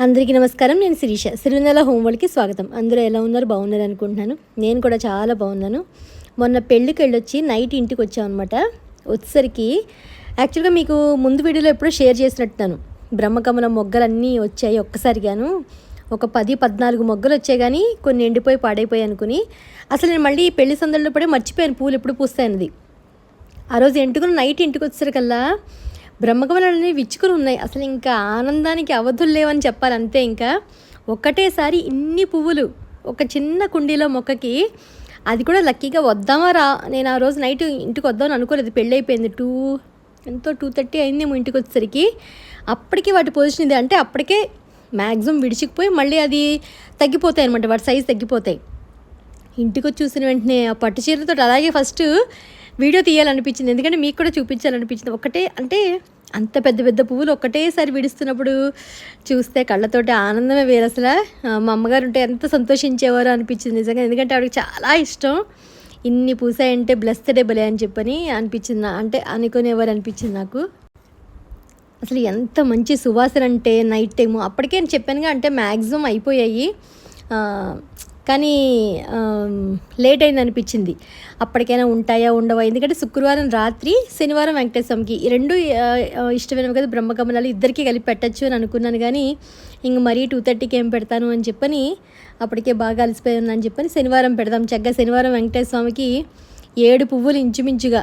అందరికీ నమస్కారం. నేను శిరీష. సిరినెల హోంవర్క్కి స్వాగతం. అందరూ ఎలా ఉన్నారు? బాగున్నారు అనుకుంటున్నాను. నేను కూడా చాలా బాగున్నాను. మొన్న పెళ్ళికి వెళ్ళొచ్చి నైట్ ఇంటికి వచ్చామన్నమాట. వచ్చేసరికి యాక్చువల్గా మీకు ముందు వీడియోలో ఎప్పుడో షేర్ చేసినట్టున్నాను. బ్రహ్మకమల మొగ్గలన్నీ వచ్చాయి ఒక్కసారిగాను. ఒక పది పద్నాలుగు మొగ్గలు వచ్చాయి కానీ కొన్ని ఎండిపోయి పాడైపోయి అనుకుని. అసలు నేను మళ్ళీ పెళ్ళి సందడిలో పడే మర్చిపోయాను. పూలు ఎప్పుడు పూస్తాయన్నది. ఆ రోజు ఎంటుకుని నైట్ ఇంటికి వచ్చేసరికల్లా బ్రహ్మకమలన్నీ విచ్చుకుని ఉన్నాయి. అసలు ఇంకా ఆనందానికి అవధులు లేవని చెప్పాలి అంతే ఇంకా. ఒక్కటేసారి ఇన్ని పువ్వులు ఒక చిన్న కుండీలో మొక్కకి అది కూడా లక్కీగా వద్దామా రా. నేను ఆ రోజు నైట్ ఇంటికి వద్దామని అనుకోలేదు. పెళ్ళి అయిపోయింది టూ ఎంతో టూ థర్టీ అయిందేమో ఇంటికి వచ్చేసరికి. అప్పటికి వాటి పొజిషన్ ఇది అంటే అప్పటికే మ్యాక్సిమం విడిచిపోయి మళ్ళీ అది తగ్గిపోతాయి అనమాట వాటి సైజ్ తగ్గిపోతాయి. ఇంటికి వచ్చి చూసిన వెంటనే ఆ పట్టు చీరలతో అలాగే ఫస్ట్ వీడియో తీయాలనిపించింది. ఎందుకంటే మీకు కూడా చూపించాలనిపించింది. ఒకటే అంటే అంత పెద్ద పెద్ద పువ్వులు ఒక్కటేసారి విడుస్తున్నప్పుడు చూస్తే కళ్ళతోటి ఆనందమే వేరు అసలు. మా అమ్మగారు ఉంటే ఎంత సంతోషించేవారో అనిపించింది నిజంగా. ఎందుకంటే ఆవిడకి చాలా ఇష్టం. ఇన్ని పూసాయంటే బ్లెస్డ్ భలే అని చెప్పని అనిపించింది అంటే అనుకునేవారు అనిపించింది నాకు. అసలు ఎంత మంచి సువాసన అంటే నైట్ టైము. అప్పటికే నేను చెప్పానుగా అంటే మ్యాక్సిమం అయిపోయాయి. కానీ లేట్ అయింది అనిపించింది అప్పటికైనా ఉంటాయా ఉండవా? ఎందుకంటే శుక్రవారం రాత్రి శనివారం వెంకటేశ్వరంకి రెండు ఇష్టమైనవి కదా బ్రహ్మకమలాలు ఇద్దరికి కలిపి పెట్టచ్చు అని అనుకున్నాను కానీ ఇంక మరీ టూ థర్టీకి ఏం పెడతాను అని చెప్పని అప్పటికే బాగా అలసిపోయి ఉన్నాను చెప్పని శనివారం పెడదాం. చక్కగా శనివారం వెంకటేశ్వర స్వామికి ఏడు పువ్వులు ఇంచుమించుగా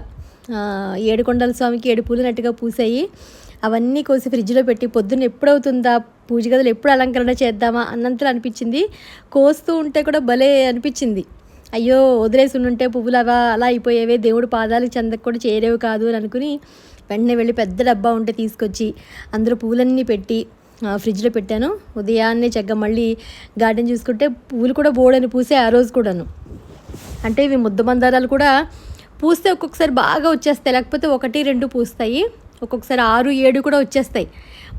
ఏడుకొండల ఏడు కొండల స్వామికి ఏడు పూలు నట్టుగా పూసాయి. అవన్నీ కోసి ఫ్రిడ్జ్లో పెట్టి పొద్దున్న ఎప్పుడవుతుందా పూజ గదులు ఎప్పుడు అలంకరణ చేద్దామా అన్నంతలో అనిపించింది. కోస్తూ ఉంటే కూడా భలే అనిపించింది. అయ్యో వదిలేసి ఉంటే పువ్వులు అలా అలా అయిపోయేవే. దేవుడు పాదాలు చెందకు కూడా చేరేవి కాదు అని అనుకుని వెంటనే వెళ్ళి పెద్ద డబ్బా ఉంటే తీసుకొచ్చి అందరూ పూలన్నీ పెట్టి ఆ, ఫ్రిడ్జ్లో పెట్టాను. ఉదయాన్నే చక్కగా మళ్ళీ గార్డెన్ చూసుకుంటే పువ్వులు కూడా బోడని పూసే ఆ రోజు కూడాను. అంటే ఇవి ముద్ద మందారాలు కూడా పూస్తే ఒక్కొక్కసారి బాగా వచ్చేస్తాయి. లేకపోతే ఒకటి రెండు పూస్తాయి. ఒక్కొక్కసారి ఆరు ఏడు కూడా వచ్చేస్తాయి.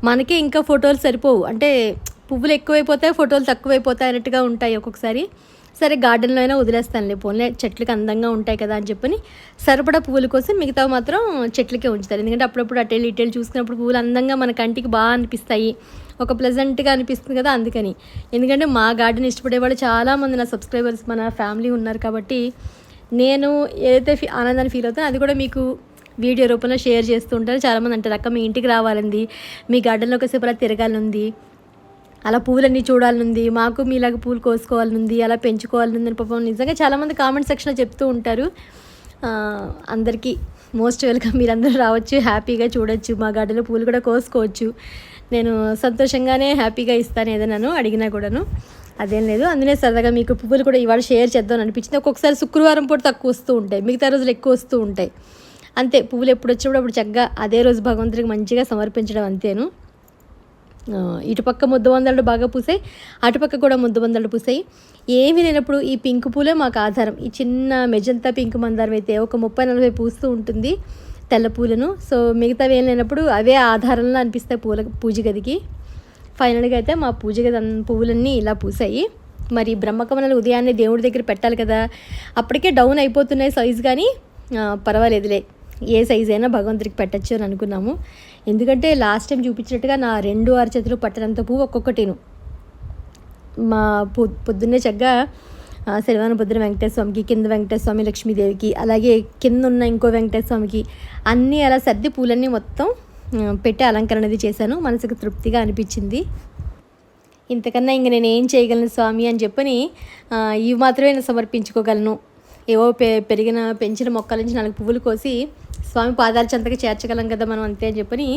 మనకే ఇంకా ఫోటోలు సరిపోవు. అంటే పువ్వులు ఎక్కువైపోతాయి ఫోటోలు తక్కువైపోతాయి అన్నట్టుగా ఉంటాయి ఒక్కొక్కసారి. సరే గార్డెన్లో అయినా వదిలేస్తానులే పోన్లే చెట్లకి అందంగా ఉంటాయి కదా అని చెప్పని సరిపడా పువ్వుల కోసం మిగతా మాత్రం చెట్లకే ఉంచుతారు. ఎందుకంటే అప్పుడప్పుడు అటెళ్ళు ఇటెళ్ళు చూసుకున్నప్పుడు పువ్వులు అందంగా మన కంటికి బాగా అనిపిస్తాయి. ఒక ప్లెజెంట్గా అనిపిస్తుంది కదా అందుకని. ఎందుకంటే మా గార్డెన్ ఇష్టపడే వాళ్ళు చాలామంది నా సబ్స్క్రైబర్స్ మన ఫ్యామిలీ ఉన్నారు కాబట్టి నేను ఏదైతే ఫీ ఆనందాన్ని ఫీల్ అవుతానో అది కూడా మీకు వీడియో రూపంలో షేర్ చేస్తూ ఉంటారు. చాలామంది అంటారు అక్క మీ ఇంటికి రావాలండి మీ గార్డెన్లో ఒకసేపు అలా తిరగాలనుంది. అలా పూలన్నీ చూడాలనుంది. మాకు మీలాగా పూలు కోసుకోవాలనుంది. అలా పెంచుకోవాలనుంది అని పాపం నిజంగా చాలామంది కామెంట్ సెక్షన్లో చెప్తూ ఉంటారు. అందరికీ మోస్ట్ వెల్కమ్. మీరందరూ రావచ్చు హ్యాపీగా చూడొచ్చు. మా గార్డెన్లో పూలు కూడా కోసుకోవచ్చు. నేను సంతోషంగానే హ్యాపీగా ఇస్తాను ఏదైనాను అడిగినా కూడాను. అదేం లేదు. అందులో సరదాగా మీకు పువ్వులు కూడా ఇవాళ షేర్ చేద్దాం అనిపించింది. ఒక్కొక్కసారి శుక్రవారం పూట తక్కువ వస్తూ ఉంటాయి. మిగతా రోజులు ఎక్కువ వస్తూ ఉంటాయి. అంతే పువ్వులు ఎప్పుడు వచ్చినప్పుడు అప్పుడు చక్కగా అదే రోజు భగవంతుడికి మంచిగా సమర్పించడం అంతేను. ఇటుపక్క ముద్దు వందలు బాగా పూసాయి అటుపక్క కూడా ముద్దు వందలు పూసాయి. ఏమీ లేనప్పుడు ఈ పింక్ పూలే మాకు ఆధారం. ఈ చిన్న మెజంతా పింక్ మందారం అయితే ఒక ముప్పై నలభై పూస్తూ ఉంటుంది తెల్ల పూలను. సో మిగతావి ఏం లేనప్పుడు అవే ఆధారంలో అనిపిస్తాయి పూల పూజ గదికి. ఫైనల్గా అయితే మా పూజ గది పువ్వులన్నీ ఇలా పూసాయి. మరి బ్రహ్మకమలాలు ఉదయాన్నే దేవుడి దగ్గర పెట్టాలి కదా అప్పటికే డౌన్ అయిపోతున్నాయి సైజ్ కానీ పర్వాలేదులే. ఏ సైజ్ అయినా భగవంతుడికి పెట్టచ్చు అని అనుకున్నాము. ఎందుకంటే లాస్ట్ టైం చూపించినట్టుగా నా రెండు అరచేతులు చేతులు పువ్వు ఒక్కొక్కటిను. మా పొ పొద్దున్నే చక్కగా శనివారం పొద్దున వెంకటేశ్వర స్వామికి కింద వెంకటేశ్వర స్వామి లక్ష్మీదేవికి అలాగే కింద ఉన్న ఇంకో వెంకటేశ్వర స్వామికి అన్నీ అలా సర్ది పూలన్నీ మొత్తం పెట్టి అలంకరణ అది చేశాను. మనసుకు తృప్తిగా అనిపించింది. ఇంతకన్నా ఇంక నేను ఏం చేయగలను స్వామి అని చెప్పని ఇవి మాత్రమే నేను సమర్పించుకోగలను. ఏవో పె పెరిగిన పెంచిన మొక్కల నుంచి నాలుగు పువ్వులు కోసి స్వామి పాదాల చెంతగా చేర్చగలం కదా మనం అంతే అని చెప్పని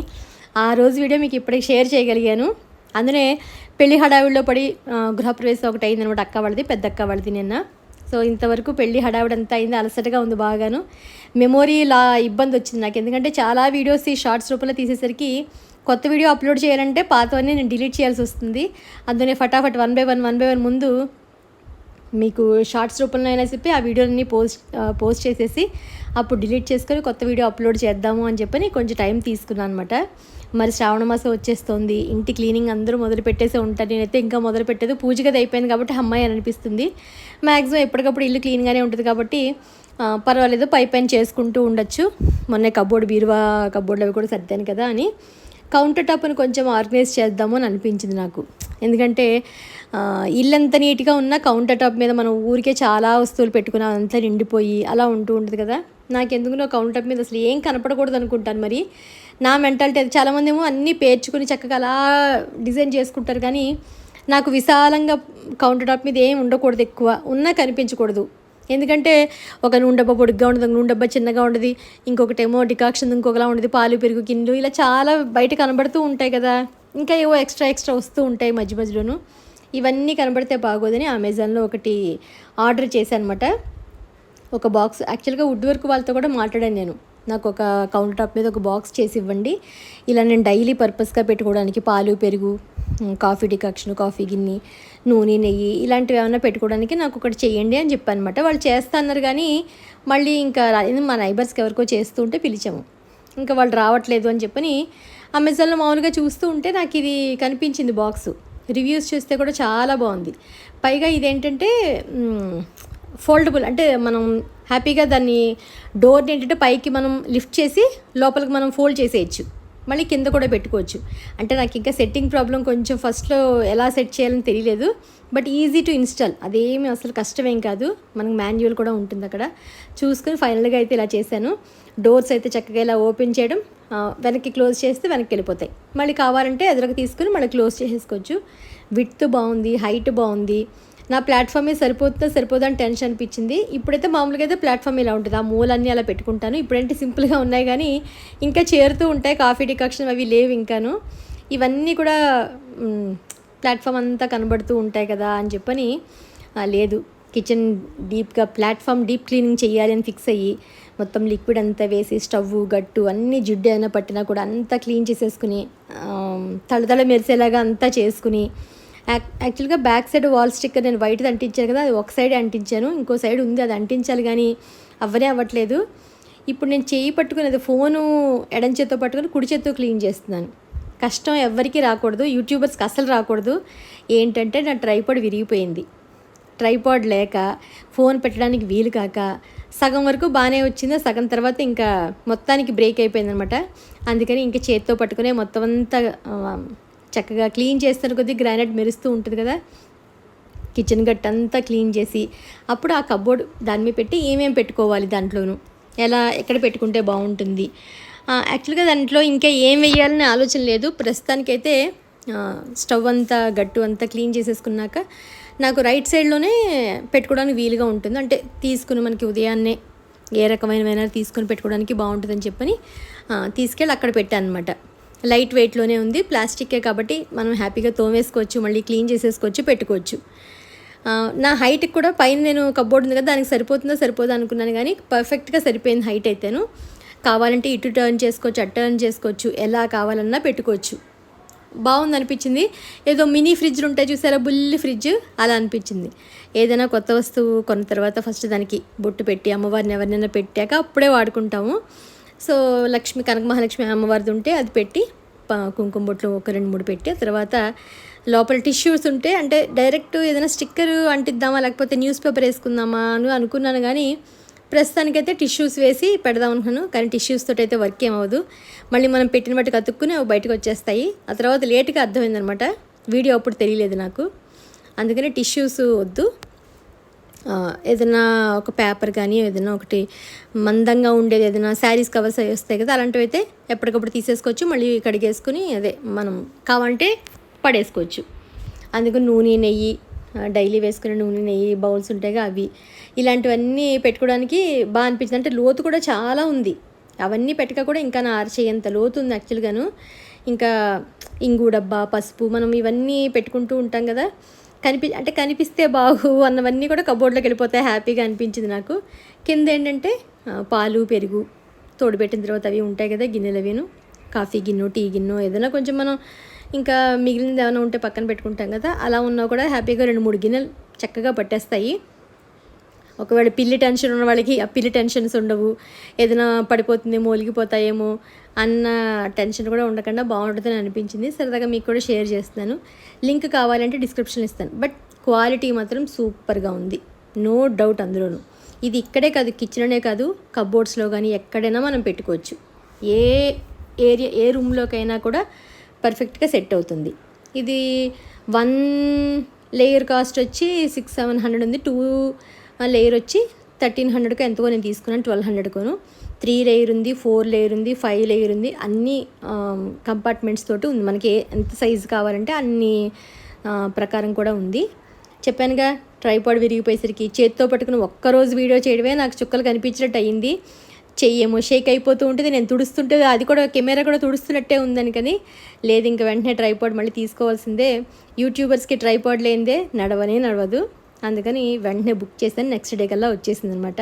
ఆ రోజు వీడియో మీకు ఇప్పటికి షేర్ చేయగలిగాను. అందునే పెళ్ళి హడావిడిలో పడి గృహప్రవేశం ఒకటి అయింది అనమాట అక్క వాళ్ళది పెద్ద అక్క వాళ్ళది నిన్న. సో ఇంతవరకు పెళ్ళి హడావిడి అంతా అయింది అలసటగా ఉంది బాగాను. మెమొరీ లా ఇబ్బంది వచ్చింది నాకు. ఎందుకంటే చాలా వీడియోస్ ఈ షార్ట్స్ రూపంలో తీసేసరికి కొత్త వీడియో అప్లోడ్ చేయాలంటే పాతవన్నీ నేను డిలీట్ చేయాల్సి వస్తుంది. అందునే ఫటాఫట్ one by one one by one ముందు మీకు షార్ట్స్ రూపంలో అయినా చెప్పి ఆ వీడియోని పోస్ట్ పోస్ట్ చేసేసి అప్పుడు డిలీట్ చేసుకొని కొత్త వీడియో అప్లోడ్ చేద్దాము అని చెప్పని కొంచెం టైం తీసుకున్నాను అనమాట మరి శ్రావణ మాసం వచ్చేస్తుంది ఇంటి క్లీనింగ్ అందరూ మొదలు పెట్టేసే ఉంటారు. నేనైతే ఇంకా మొదలు పెట్టేది. పూజ అయిపోయింది కాబట్టి అమ్మాయి అని అనిపిస్తుంది. మ్యాక్సిమం ఎప్పటికప్పుడు ఇల్లు క్లీన్గానే ఉంటుంది కాబట్టి పర్వాలేదు. పై పైన చేసుకుంటూ ఉండొచ్చు. మొన్న కబోర్డ్ బీరువా కబోర్డ్లు అవి కూడా సర్దాను కదా అని. కౌంటర్ టాప్ని కొంచెం ఆర్గనైజ్ చేద్దాము అని అనిపించింది నాకు. ఎందుకంటే ఇల్లంత నీట్గా ఉన్న కౌంటర్ టాప్ మీద మనం ఊరికే చాలా వస్తువులు పెట్టుకున్నాం అంతా నిండిపోయి అలా ఉంటూ ఉంటుంది కదా. నాకు ఎందుకునో కౌంటర్ టాప్ మీద అసలు ఏం కనపడకూడదు అనుకుంటాను మరి. నా మెంటాలిటీ అది. చాలామంది ఏమో అన్నీ పేర్చుకుని చక్కగా అలా డిజైన్ చేసుకుంటారు కానీ నాకు విశాలంగా కౌంటర్ టాప్ మీద ఏం ఉండకూడదు ఎక్కువ. ఉన్నా కనిపించకూడదు. ఎందుకంటే ఒక నూనె డబ్బా పొడుగ్గా ఉండదు ఒక నూనె డబ్బా చిన్నగా ఉండదు ఇంకొకటి ఏమో డికాక్షన్ ఇంకొకలా ఉండదు పాలు పెరుగు కిండ్లు ఇలా చాలా బయట కనబడుతూ ఉంటాయి కదా. ఇంకా ఏవో ఎక్స్ట్రా ఎక్స్ట్రా వస్తూ ఉంటాయి మధ్య మధ్యలోను. ఇవన్నీ కనబడితే బాగోదని అమెజాన్లో ఒకటి ఆర్డర్ చేశాను అనమాట ఒక బాక్స్ యాక్చువల్గా వుడ్ వర్క్ వాళ్ళతో కూడా మాట్లాడాను నేను. నాకు ఒక కౌంటర్ టాప్ మీద ఒక బాక్స్ చేసి ఇవ్వండి ఇలా నేను డైలీ పర్పస్గా పెట్టుకోవడానికి పాలు పెరుగు కాఫీ డికాక్షన్ కాఫీ గిన్నె నూనె నెయ్యి ఇలాంటివి ఏమైనా పెట్టుకోవడానికి నాకు ఒకటి చేయండి అని చెప్పాను అనమాట వాళ్ళు చేస్తున్నారు కానీ మళ్ళీ ఇంకా మా నైబర్స్కి ఎవరికో చేస్తూ ఉంటే పిలిచాము. ఇంకా వాళ్ళు రావట్లేదు అని చెప్పని అమెజాన్లో మామూలుగా చూస్తూ ఉంటే నాకు ఇది కనిపించింది బాక్స్ రివ్యూస్ చూస్తే కూడా చాలా బాగుంది. పైగా ఇదేంటంటే ఫోల్డబుల్ అంటే మనం హ్యాపీగా దాన్ని డోర్ని ఏంటంటే పైకి మనం లిఫ్ట్ చేసి లోపలికి మనం ఫోల్డ్ చేసేయచ్చు. మళ్ళీ కింద కూడా పెట్టుకోవచ్చు. అంటే నాకు ఇంకా సెట్టింగ్ ప్రాబ్లం కొంచెం ఫస్ట్లో ఎలా సెట్ చేయాలని తెలియలేదు. But easy to install. అదేమి అసలు కష్టమేం కాదు. మనకు మాన్యువల్ కూడా ఉంటుంది అక్కడ. చూసుకొని ఫైనల్గా అయితే ఇలా చేశాను. డోర్స్ అయితే చక్కగా ఇలా ఓపెన్ చేయడం వెనక్కి క్లోజ్ చేస్తే వెనక్కి వెళ్ళిపోతాయి. మళ్ళీ కావాలంటే ఎదురుకు తీసుకుని మళ్ళీ క్లోజ్ చేసేసుకోవచ్చు. విత్ బాగుంది హైట్ బాగుంది. నా ప్లాట్ఫామే సరిపోతుందా సరిపోదా అని టెన్షన్ అనిపించింది. ఇప్పుడైతే మామూలుగా అయితే ప్లాట్ఫామ్ ఇలా ఉంటుంది. ఆ మూలన్నీ అలా పెట్టుకుంటాను. ఇప్పుడంటే సింపుల్గా ఉన్నాయి కానీ ఇంకా చేరుతూ ఉంటాయి. కాఫీ డికాక్షన్ అవి లేవు ఇంకాను. ఇవన్నీ కూడా ప్లాట్ఫామ్ అంతా కనబడుతూ ఉంటాయి కదా అని చెప్పని లేదు. కిచెన్ డీప్గా ప్లాట్ఫామ్ డీప్ క్లీనింగ్ చేయాలి అని ఫిక్స్ అయ్యి మొత్తం లిక్విడ్ అంతా వేసి స్టవ్ గట్టు అన్ని జిడ్డు అయినా పట్టినా కూడా అంతా క్లీన్ చేసేసుకుని తళతళ మెరిసేలాగా అంతా చేసుకుని యాక్చువల్గా బ్యాక్ సైడ్ వాల్ స్టిక్కర్ నేను వైట్ది అంటించాను కదా అది ఒక సైడ్ అంటించాను. ఇంకో సైడ్ ఉంది అది అంటించాలి కానీ అవ్వనే అవ్వట్లేదు. ఇప్పుడు నేను చేయి పట్టుకుని అది ఫోను ఎడం చేత్తో పట్టుకుని కుడి చేత్తో క్లీన్ చేస్తున్నాను. కష్టం ఎవ్వరికీ రాకూడదు యూట్యూబర్స్కి అసలు రాకూడదు. ఏంటంటే నా ట్రైపాడ్ విరిగిపోయింది. ట్రైపాడ్ లేక ఫోన్ పెట్టడానికి వీలు కాక సగం వరకు బాగానే వచ్చింది సగం తర్వాత ఇంకా మొత్తానికి బ్రేక్ అయిపోయిందనమాట. అందుకని ఇంకా చేత్తో పట్టుకునే మొత్తం అంతా చక్కగా క్లీన్ చేస్తున్న కొద్దీ గ్రానైట్ మెరుస్తూ ఉంటుంది కదా. కిచెన్ గట్ అంతా క్లీన్ చేసి అప్పుడు ఆ కబోర్డ్ దాని మీద పెట్టి ఏమేమి పెట్టుకోవాలి దాంట్లోనూ? ఎలా ఎక్కడ పెట్టుకుంటే బాగుంటుంది? యాక్చువల్గా దాంట్లో ఇంకా ఏం వేయాలనే ఆలోచన లేదు. ప్రస్తుతానికైతే స్టవ్ అంతా గట్టు అంతా క్లీన్ చేసేసుకున్నాక నాకు రైట్ సైడ్లోనే పెట్టుకోవడానికి వీలుగా ఉంటుంది. అంటే తీసుకుని మనకి ఉదయాన్నే ఏ రకమైనవైనా తీసుకొని పెట్టుకోవడానికి బాగుంటుందని చెప్పని తీసుకెళ్ళి అక్కడ పెట్టాను అనమాట లైట్ వెయిట్లోనే ఉంది. ప్లాస్టిక్కే కాబట్టి మనం హ్యాపీగా తోమేసుకోవచ్చు మళ్ళీ క్లీన్ చేసేసుకోవచ్చు పెట్టుకోవచ్చు. నా హైట్కి కూడా పైన నేను కబోర్డ్ ఉంది కదా దానికి సరిపోతుందో? సరిపోదా అనుకున్నాను కానీ పర్ఫెక్ట్గా సరిపోయింది హైట్ అయితేను. కావాలంటే ఇటు టర్న్ చేసుకోవచ్చు అటు టర్న్ చేసుకోవచ్చు ఎలా కావాలన్నా పెట్టుకోవచ్చు. బాగుంది అనిపించింది. ఏదో మినీ ఫ్రిడ్జ్లు ఉంటాయి చూసారా? బుల్లి ఫ్రిడ్జ్ అలా అనిపించింది. ఏదైనా కొత్త వస్తువు కొన్న తర్వాత ఫస్ట్ దానికి బొట్టు పెట్టి అమ్మవారిని ఎవరినైనా పెట్టాక అప్పుడే వాడుకుంటాము. సో లక్ష్మి కనక మహాలక్ష్మి అమ్మవారిది ఉంటే అది పెట్టి కుంకుమ బొట్లు ఒక రెండు మూడు పెట్టి ఆ తర్వాత లోపల టిష్యూస్ ఉంటే అంటే డైరెక్ట్ ఏదైనా స్టిక్కర్ అంటిద్దామా లేకపోతే న్యూస్ పేపర్ వేసుకుందామా అని అనుకున్నాను కానీ ప్రస్తుతానికైతే టిష్యూస్ వేసి పెడదాం అనుకున్నాను. కానీ టిష్యూస్ తోటి అయితే వర్క్ ఏమవ్వదు మళ్ళీ మనం పెట్టిన బట్టి కతుక్కుని అవి బయటకు వచ్చేస్తాయి. ఆ తర్వాత లేట్గా అర్థమైందనమాట వీడియో అప్పుడు తెలియలేదు నాకు. అందుకని టిష్యూస్ వద్దు. ఏదైనా ఒక పేపర్ కానీ ఏదైనా ఒకటి మందంగా ఉండేది ఏదైనా శారీస్ కవర్స్ అవి వస్తాయి కదా అలాంటివి అయితే ఎప్పటికప్పుడు తీసేసుకోవచ్చు. మళ్ళీ కడిగేసుకుని అదే మనం కావాలంటే పడేసుకోవచ్చు. అందుకు నూనె నెయ్యి డైలీ వేసుకునే నూనె నెయ్యి బౌల్స్ ఉంటాయిగా అవి. ఇలాంటివన్నీ పెట్టుకోవడానికి బాగా అనిపించింది. అంటే లోతు కూడా చాలా ఉంది. అవన్నీ పెట్టక కూడా ఇంకా నా ఆర్చేయంత లోతు ఉంది యాక్చువల్గాను. ఇంకా ఇంగు డబ్బా పసుపు మనం ఇవన్నీ పెట్టుకుంటూ ఉంటాం కదా. కనిపి అంటే కనిపిస్తే బాగు అన్నవన్నీ కూడా కబోర్డ్లోకి వెళ్ళిపోతాయి. హ్యాపీగా అనిపించింది నాకు. కింద ఏంటంటే పాలు పెరుగు తోడుపెట్టిన తర్వాత అవి ఉంటాయి కదా గిన్నెలు అవిను కాఫీ గిన్నె టీ గిన్నె ఏదైనా కొంచెం మనం ఇంకా మిగిలినది ఏమైనా ఉంటే పక్కన పెట్టుకుంటాం కదా అలా ఉన్నా కూడా హ్యాపీగా రెండు మూడు గిన్నెలు చక్కగా పట్టేస్తాయి. ఒకవేళ పిల్లి టెన్షన్ ఉన్న వాళ్ళకి ఆ పిల్లి టెన్షన్స్ ఉండవు. ఏదైనా పడిపోతుందేమో ఒలిగిపోతాయేమో అన్న టెన్షన్ కూడా ఉండకుండా బాగుంటుందని అనిపించింది. సరదాగా మీకు కూడా షేర్ చేస్తున్నాను. లింక్ కావాలంటే డిస్క్రిప్షన్ ఇస్తాను. బట్ క్వాలిటీ మాత్రం సూపర్గా ఉంది. నో డౌట్ అందులోనూ. ఇది ఇక్కడే కాదు కిచెన్లోనే కాదు కబోర్డ్స్లో కానీ ఎక్కడైనా మనం పెట్టుకోవచ్చు. ఏ ఏరియా ఏ రూమ్లోకైనా కూడా పర్ఫెక్ట్గా సెట్ అవుతుంది. ఇది వన్ లేయర్ కాస్ట్ వచ్చి సిక్స్ సెవెన్ హండ్రెడ్ ఉంది. టూ లేయర్ వచ్చి థర్టీన్ హండ్రెడ్కి ఎంతో నేను తీసుకున్నాను ట్వెల్వ్ హండ్రెడ్కోను త్రీ లేయర్ ఉంది ఫోర్ లేయర్ ఉంది ఫైవ్ లేయర్ ఉంది అన్ని కంపార్ట్మెంట్స్ తోటి ఉంది. మనకి ఏ- ఎంత సైజు కావాలంటే అన్ని ప్రకారం కూడా ఉంది. చెప్పానుగా ట్రైపాడ్ విరిగిపోయేసరికి చేత్తో పట్టుకుని ఒక్కరోజు వీడియో చేయడమే నాకు చుక్కలు కనిపించినట్టు అయ్యింది చెయ్యేమో షేక్ అయిపోతూ ఉంటుంది నేను తుడుస్తుంటే అది కూడా కెమెరా కూడా తుడుస్తున్నట్టే ఉందని కానీ లేదు ఇంక వెంటనే ట్రైపాడ్ మళ్ళీ తీసుకోవాల్సిందే. యూట్యూబర్స్కి ట్రైపాడ్ లేనిదే నడవనే నడవదు. అందుకని వెంటనే బుక్ చేశాను నెక్స్ట్ డే కల్లా వచ్చేసింది అనమాట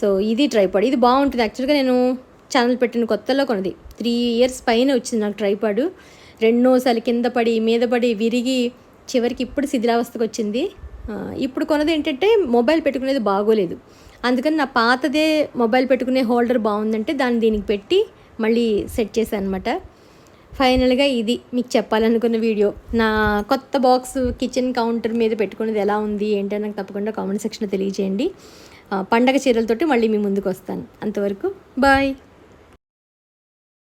సో ఇది ట్రైపాడ్. ఇది బాగుంటుంది. యాక్చువల్గా నేను ఛానల్ పెట్టిన కొత్తలో కొన్నది. త్రీ ఇయర్స్ పైన వచ్చింది నాకు ట్రైపాడు. రెండోసారి కింద పడి మీద పడి విరిగి చివరికి ఇప్పుడు శిథిలావస్థకు వచ్చింది. ఇప్పుడు కొనది ఏంటంటే మొబైల్ పెట్టుకునేది బాగోలేదు. అందుకని నా పాతదే మొబైల్ పెట్టుకునే హోల్డర్ బాగుందంటే దాన్ని దీనికి పెట్టి మళ్ళీ సెట్ చేశాను అనమాట ఫైనల్గా ఇది మీకు చెప్పాలనుకున్న వీడియో. నా కొత్త బాక్స్ కిచెన్ కౌంటర్ మీద పెట్టుకున్నది ఎలా ఉంది ఏంటో నాకు తప్పకుండా కామెంట్ సెక్షన్లో తెలియజేయండి. పండగ చీరలతోటి మళ్ళీ మీ ముందుకు వస్తాను. అంతవరకు బాయ్.